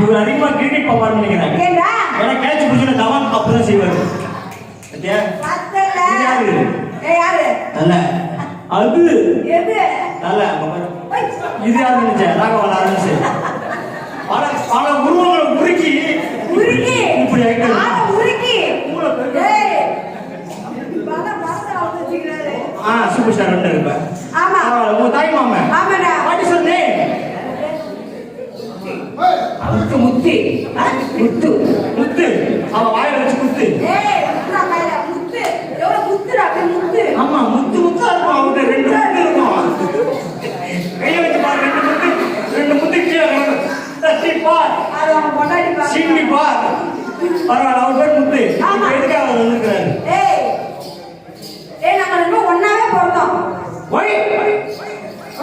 இவர் அதிகமா கிரிக்கெட் பாப்பாருன்னு நினைக்கிறேன்? ஏன்னா கேட்ச் பிடிச்சிட்டு தவான் அப்பதான் செய்வாரு? நல்ல. அது. ஒய். இது யாரு நினைச்சேன்? ராகவன் ஆரம்பிச்சு பல பல உருவங்களை உருக்கி. உருக்கி. இப்படி உருக்கி. ஆ சூப்பர் ஸ்டார் ரெண்டு இருப்பேன் ஆமா. உங்க தாய் மாமன். முத்து, முத்து. ஆ, முத்து. முத்து அவ வாயில வச்சு. முத்து. ஆமா முத்து முத்தா இருக்கும் அவர்கிட்ட ரெண்டு முத்து இருக்கும் கைய வச்சு பாரு ரெண்டு முத்து ரெண்டு முத்து கீழே. தட்டி பார் அது அவன் பொண்டாட்டி பாரு. பரவாயில்ல அவர் பேர் முத்து ஆமா. எதுக்காக வந்திருக்கிறாரு ஒண்ணாவே பிறந்தோம்.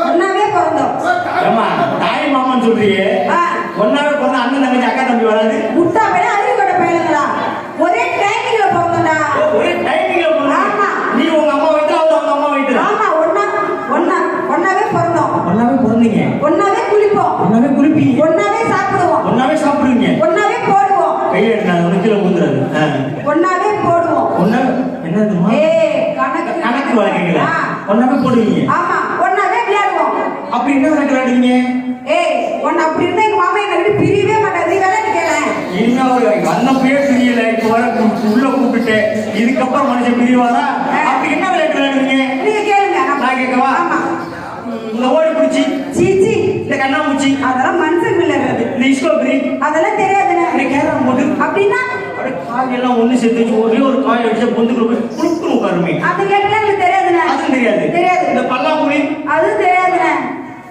ஒண்ணாவே பிறந்தோம். ஏமா தாய் மாமான்னு சொல்றியே ஆ. ஒன்னாவே பிறந்த அண்ணன் தங்கச்சி அக்கா தம்பி வராது முட்டா பையன், அறிவு கெட்ட பையனுங்களா? ஒரே டைமிங்ல பிறந்தோம்டா. ஒரே டைமிங்ல ஆமா. நீ உங்க அம்மா வயிற்று அவர் அவங்க அம்மா வயிற்று ஆமா, ஒண்ணா ஒண்ணா ஒண்ணாவே பிறந்தோம். ஒன்னாவே பிறந்தீங்க ஒண்ணாவே குளிப்போம். ஒன்னாவே குளிப்பீங்க ஒண்ணாவே சாப்பிடுவோம். ஒன்னாவே சாப்பிடுவீங்க ஒண்ணாவே போடுவோம். கையை எடுத்தாங்க ஒன்று கீழே ஊந்துறாரு ஒண்ணாவே போடுவோம். ஒன்னா என்னதுமா ஏய், கணக்கு கணக்கு வழங்குங்களா ஆ. ஒன்னாவே போடுவீங்க ஆமா, ஒண்ணாவே விளையாடுவோம். அப்படி என்ன விளையாடுவீங்க ஏய், உன்னை அப்படி இருந்தா எங்க மாமா என்னை விட்டு பிரியவே மாட்டாரு. நீ வேலை கேளேன். இன்னும் வந்தப்பயே பிரியல இப்ப வர கூ- உள்ள கூப்பிட்டு இதுக்கப்புறம் மனுஷன் பிரிவாரா? அப்படி என்ன விளையாட்டு விளையாடுவீங்க நீங்க கேளுங்க. நான் கேட்கவா? இந்த ஓடி பிடிச்சி. சீ சீ. இந்த கண்ணாமூச்சி அதெல்லாம் மனுஷன் விளையாடுறது. இந்த இஸ்கோபரி அதெல்லாம் தெரியாதுண்ணே இந்த கேரம் போட்டு அப்படின்னா? அப்படியே காயெல்லாம் ஒண்ணு சேர்த்து வச்சு ஒரே ஒரு காய் அடிச்சா பொந்துக்குள்ள போய் உட்காருமே. அது கேட்டா எனக்கு தெரியாதுண்ணே அதுவும் தெரியாது. தெரியாது. இந்த பல்லாங்குழி. அதுவும் தெரியாதுண்ணே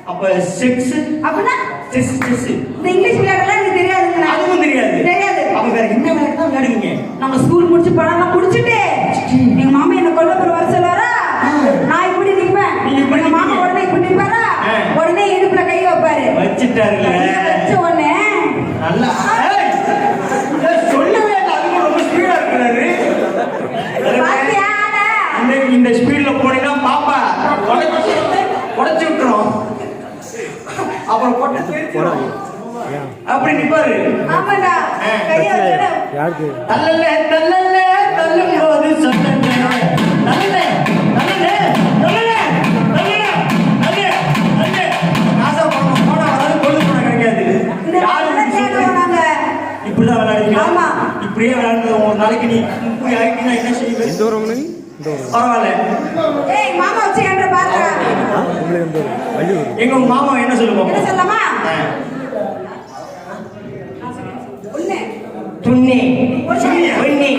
அப்ப செக்ஸ். அப்படின்னா? Chess chess. இந்த இங்கிலீஷ் விளையாடலாம் எனக்கு தெரியாதுண்ணே அதுவும் தெரியாது தெரியாது அப்ப வேற என்ன விளையாட்டு தான் விளையாடுவீங்க நம்ம ஸ்கூல் முடிச்சு படம்லாம் முடிச்சுட்டு எங்க மாமா என்ன கொல்ல போற வர சொல்லுவாரா நான் இப்படி நிப்பேன் நீங்க இப்படி எங்க மாமா நிப்பீங்க. உடனே இப்படி நிப்பாரா ஆ. உடனே இடுப்புல கை வைப்பாரு வச்சுட்டாருல கையை வச்ச உடனே. நல்லா சொல்லவே ரொம்ப ஸ்பீடா இருக்கிறாரு? இந்த ஸ்பீட்ல போனீங்கன்னா பாப்பா உடைச்சு உடைச்சு விட்டுரும். அப்புறம் போட்டு. அப்படி நிப்பாரு. தள்ளல தள்ளல தள்ளும் போது சொல்லல இப்படியே விளையாடுறது ஒரு நாளைக்கு நீ இப்படி ஆகிட்டீங்கன்னா என்ன செய்வ? எந்த ஊர் பரவாயில்ல. எங்க மாமா என்ன சொல்லுவோம் ஒண்ணு. துண்ணி.